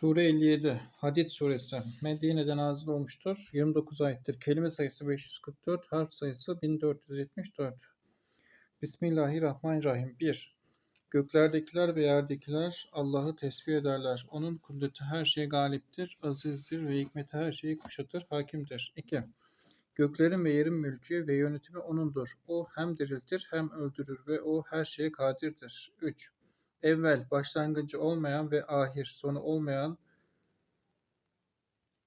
Sure 57 Hadid suresi Medine'de nazil olmuştur. 29 ayettir. Kelime sayısı 544, harf sayısı 1474. Bismillahirrahmanirrahim. 1. Göklerdekiler ve yerdekiler Allah'ı tesbih ederler. Onun kudreti her şeye galiptir, azizdir ve hikmeti her şeyi kuşatır, hakimdir. 2. Göklerin ve yerin mülkü ve yönetimi O'nundur. O hem diriltir hem öldürür ve O her şeye kadirdir. 3. Evvel, başlangıcı olmayan ve ahir, sonu olmayan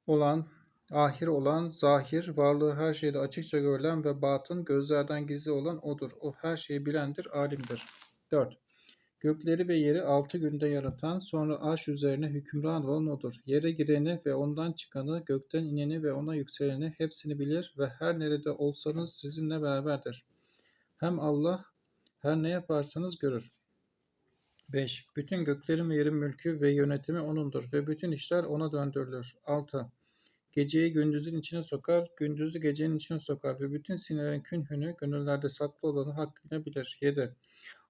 olan, ahir olan, zahir, varlığı her şeyde açıkça görülen ve batın, gözlerden gizli olan O'dur. O her şeyi bilendir, alimdir. 4. Gökleri ve yeri altı günde yaratan, sonra arş üzerine hükümran olan O'dur. Yere gireni ve ondan çıkanı, gökten ineni ve ona yükseleni hepsini bilir ve her nerede olsanız sizinle beraberdir. Hem Allah her ne yaparsanız görür. 5. Bütün göklerin ve yerin mülkü ve yönetimi O'nundur ve bütün işler O'na döndürülür. 6. Geceyi gündüzün içine sokar, gündüzü gecenin içine sokar ve bütün sinirlerin künhünü, gönüllerde saklı olanı hakkıyla bilir. 7.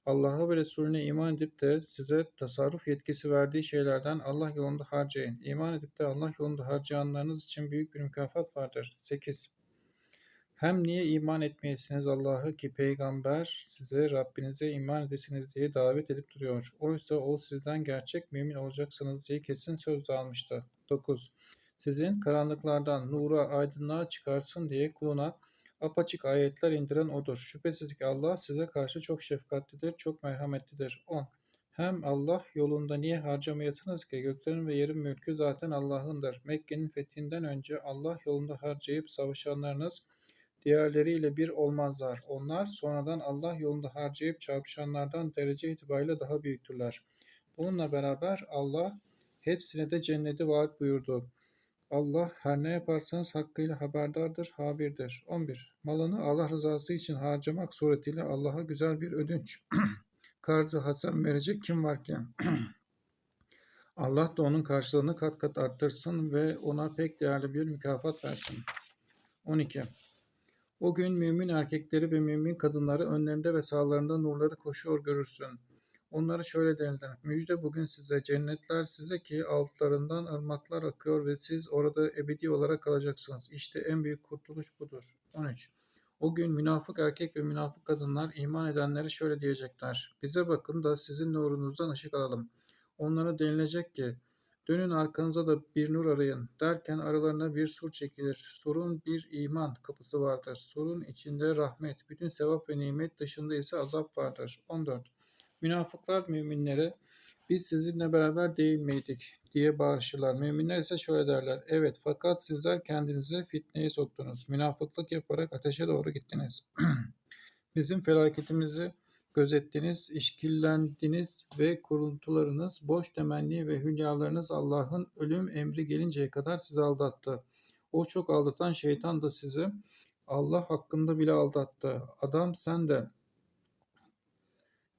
Allah'a ve Resulüne iman edip de size tasarruf yetkisi verdiği şeylerden Allah yolunda harcayın. İman edip de Allah yolunda harcayanlarınız için büyük bir mükafat vardır. 8. Hem niye iman etmeyesiniz Allah'ı ki peygamber size Rabbinize iman edesiniz diye davet edip duruyor. Oysa o sizden gerçek mümin olacaksınız diye kesin söz almıştı. 9. Sizin karanlıklardan nura aydınlığa çıkarsın diye kuluna apaçık ayetler indiren odur. Şüphesiz ki Allah size karşı çok şefkatlidir, çok merhametlidir. 10. Hem Allah yolunda niye harcamayasınız ki göklerin ve yerin mülkü zaten Allah'ındır. Mekke'nin fethinden önce Allah yolunda harcayıp savaşanlarınız diğerleriyle bir olmazlar. Onlar sonradan Allah yolunda harcayıp çarpışanlardan derece itibariyle daha büyüktürler. Bununla beraber Allah hepsine de cenneti vaat buyurdu. Allah her ne yaparsanız hakkıyla haberdardır, habirdir. 11. Malını Allah rızası için harcamak suretiyle Allah'a güzel bir ödünç, karzı hasen verecek kim var ki? Allah da onun karşılığını kat kat arttırsın ve ona pek değerli bir mükafat versin. 12. O gün mümin erkekleri ve mümin kadınları önlerinde ve sağlarında nurları koşuyor görürsün. Onlara şöyle denilir. Müjde bugün size cennetler size ki altlarından ırmaklar akıyor ve siz orada ebedi olarak kalacaksınız. İşte en büyük kurtuluş budur. 13. O gün münafık erkek ve münafık kadınlar iman edenlere şöyle diyecekler. Bize bakın da sizin nurunuzdan ışık alalım. Onlara denilecek ki dönün arkanıza da bir nur arayın derken aralarına bir sur çekilir. Surun bir iman kapısı vardır. Surun içinde rahmet, bütün sevap ve nimet dışında ise azap vardır. 14. Münafıklar müminlere biz sizinle beraber değil miydik diye bağırışırlar. Müminler ise şöyle derler. Evet fakat sizler kendinizi fitneye soktunuz. Münafıklık yaparak ateşe doğru gittiniz. Bizim felaketimizi gözettiniz, işkillendiniz ve kuruntularınız, boş temenni ve hülyalarınız Allah'ın ölüm emri gelinceye kadar sizi aldattı. O çok aldatan şeytan da sizi Allah hakkında bile aldattı. Adam sen de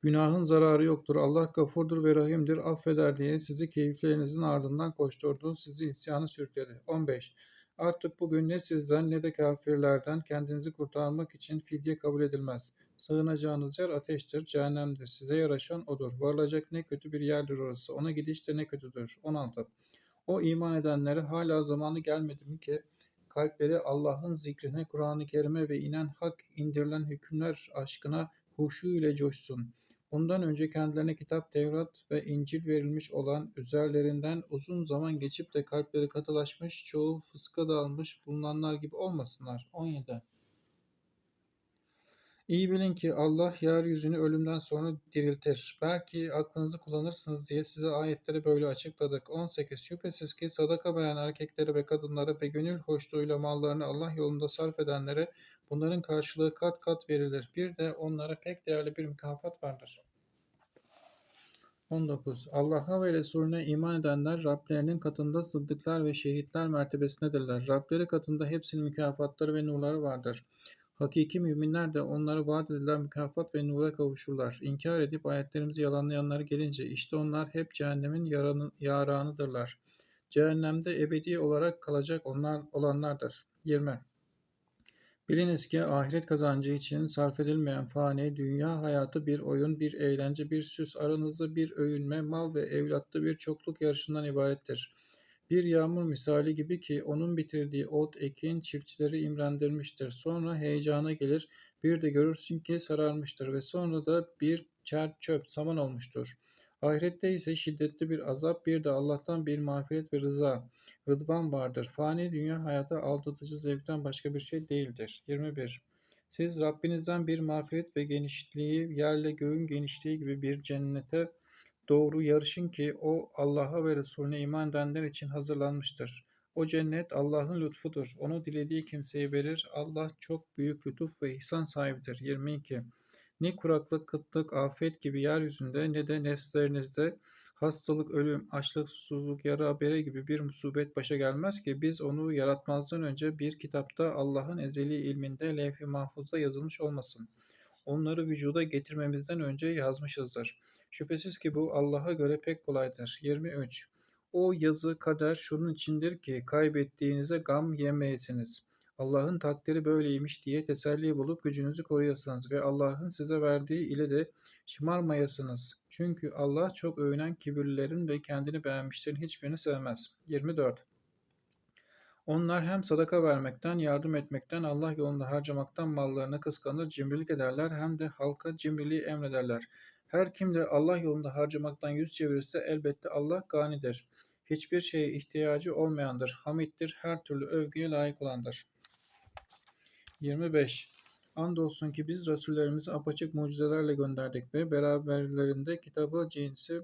Günahın zararı yoktur. Allah gafurdur ve rahimdir. Affeder diye sizi keyiflerinizin ardından koşturdu. Sizi isyanı sürükledi. 15. Artık bugün ne sizden ne de kafirlerden kendinizi kurtarmak için fidye kabul edilmez. Sığınacağınız yer ateştir, cehennemdir. Size yaraşan odur. Varılacak ne kötü bir yerdir orası. Ona gidiş de ne kötüdür. 16. O iman edenlere hala zamanı gelmedi mi ki kalpleri Allah'ın zikrine, Kur'an-ı Kerim'e ve inen hak indirilen hükümler aşkına huşu ile coşsun. Bundan önce kendilerine kitap, Tevrat ve İncil verilmiş olan üzerlerinden uzun zaman geçip de kalpleri katılaşmış, çoğu fıska dalmış bulunanlar gibi olmasınlar. 17. İyi bilin ki Allah yeryüzünü ölümden sonra diriltir. Belki aklınızı kullanırsınız diye size ayetleri böyle açıkladık. 18. Şüphesiz ki sadaka veren erkekleri ve kadınları ve gönül hoşluğuyla mallarını Allah yolunda sarf edenlere bunların karşılığı kat kat verilir. Bir de onlara pek değerli bir mükafat vardır. 19. Allah'a ve Resulüne iman edenler Rablerinin katında sıddıklar ve şehitler mertebesindedirler. Rableri katında hepsinin mükafatları ve nurları vardır. Hakiki müminler de onlara vaat edilen mükafat ve nura kavuşurlar. İnkar edip ayetlerimizi yalanlayanlar gelince işte onlar hep cehennemin yaranı, yaranıdırlar. Cehennemde ebedi olarak kalacak onlar olanlardır. 20. Biliniz ki ahiret kazancı için sarf edilmeyen fani, dünya hayatı bir oyun, bir eğlence, bir süs, aranızda bir övünme, mal ve evlatta bir çokluk yarışından ibarettir. Bir yağmur misali gibi ki onun bitirdiği ot, ekin çiftçileri imrendirmiştir. Sonra heyecana gelir, bir de görürsün ki sararmıştır ve sonra da bir çer çöp, saman olmuştur. Ahirette ise şiddetli bir azap, bir de Allah'tan bir mağfiret ve rıza, rıdvan vardır. Fani dünya hayatı aldatıcı zevkten başka bir şey değildir. 21. Siz Rabbinizden bir mağfiret ve genişliği, yerle göğün genişliği gibi bir cennete doğru yarışın ki o Allah'a ve Resulüne iman edenler için hazırlanmıştır. O cennet Allah'ın lütfudur. Onu dilediği kimseye verir. Allah çok büyük lütuf ve ihsan sahibidir. 22. Ne kuraklık, kıtlık, afet gibi yeryüzünde ne de nefslerinizde hastalık, ölüm, açlık, susuzluk, yara, bere gibi bir musibet başa gelmez ki biz onu yaratmazdan önce bir kitapta Allah'ın ezeli ilminde levh-i mahfuzda yazılmış olmasın. Onları vücuda getirmemizden önce yazmışızdır. Şüphesiz ki bu Allah'a göre pek kolaydır. 23. O yazı kader şunun içindir ki kaybettiğinize gam yemeyesiniz. Allah'ın takdiri böyleymiş diye teselli bulup gücünüzü koruyasınız ve Allah'ın size verdiği ile de şımarmayasınız. Çünkü Allah çok övünen kibirlilerin ve kendini beğenmişlerin hiçbirini sevmez. 24. Onlar hem sadaka vermekten, yardım etmekten, Allah yolunda harcamaktan mallarını kıskanır, cimrilik ederler hem de halka cimriliği emrederler. Her kim de Allah yolunda harcamaktan yüz çevirirse elbette Allah ganidir. Hiçbir şeye ihtiyacı olmayandır, hamittir, her türlü övgüye layık olandır. 25. Andolsun ki biz Resullerimizi apaçık mucizelerle gönderdik ve beraberlerinde kitabı cinsi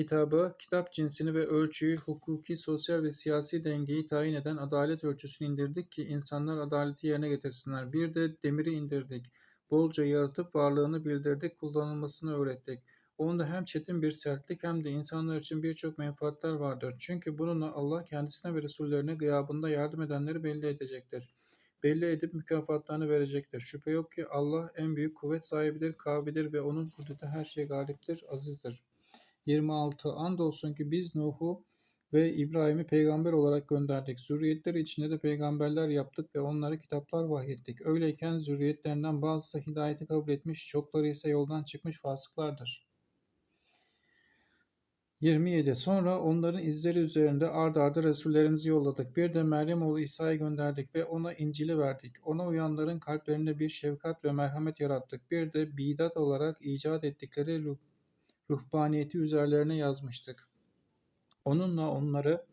kitabı, kitap cinsini ve ölçüyü, hukuki, sosyal ve siyasi dengeyi tayin eden adalet ölçüsünü indirdik ki insanlar adaleti yerine getirsinler. Bir de demiri indirdik. Bolca yaratıp varlığını bildirdik, kullanılmasını öğrettik. Onda hem çetin bir sertlik hem de insanlar için birçok menfaatler vardır. Çünkü bununla Allah kendisine ve Resullerine gıyabında yardım edenleri belli edecektir. Belli edip mükafatlarını verecektir. Şüphe yok ki Allah en büyük kuvvet sahibidir, kabidir ve onun kudreti her şeye galiptir, azizdir. 26. Andolsun ki biz Nuh'u ve İbrahim'i peygamber olarak gönderdik. Zürriyetleri içinde de peygamberler yaptık ve onlara kitaplar vahyettik. Öyleyken zürriyetlerinden bazısı hidayeti kabul etmiş, çokları ise yoldan çıkmış fasıklardır. 27. Sonra onların izleri üzerinde ard arda Resullerimizi yolladık. Bir de Meryem oğlu İsa'yı gönderdik ve ona İncil'i verdik. Ona uyanların kalplerinde bir şefkat ve merhamet yarattık. Bir de bidat olarak icat ettikleri ruhbaniyeti üzerlerine yazmıştık. Onunla onları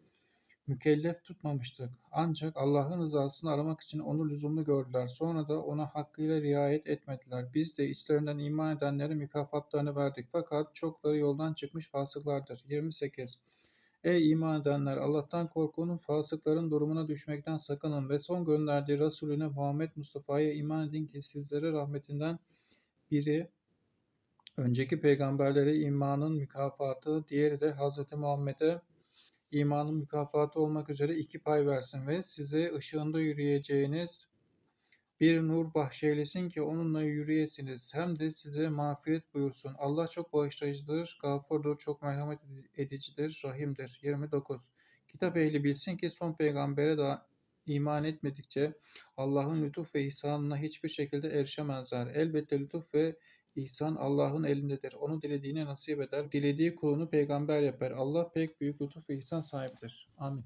mükellef tutmamıştık. Ancak Allah'ın rızasını aramak için onu lüzumlu gördüler. Sonra da ona hakkıyla riayet etmediler. Biz de içlerinden iman edenlere mükafatlarını verdik. Fakat çokları yoldan çıkmış fasıklardır. 28. Ey iman edenler! Allah'tan korkunun fasıkların durumuna düşmekten sakının ve son gönderdiği Resulüne Muhammed Mustafa'ya iman edin ki sizlere rahmetinden biri önceki peygamberlere imanın mükafatı, diğeri de Hz. Muhammed'e imanın mükafatı olmak üzere iki pay versin ve size ışığında yürüyeceğiniz bir nur bahşeylesin ki onunla yürüyesiniz. Hem de size mağfiret buyursun. Allah çok bağışlayıcıdır, gafurdur, çok merhamet edicidir, rahimdir. 29. Kitap ehli bilsin ki son peygambere de iman etmedikçe Allah'ın lütuf ve ihsanına hiçbir şekilde erişemezler. Elbette lütuf ve İhsan Allah'ın elindedir. Onu dilediğine nasip eder. Dilediği kulunu peygamber yapar. Allah pek büyük lütuf ve ihsan sahibidir. Amin.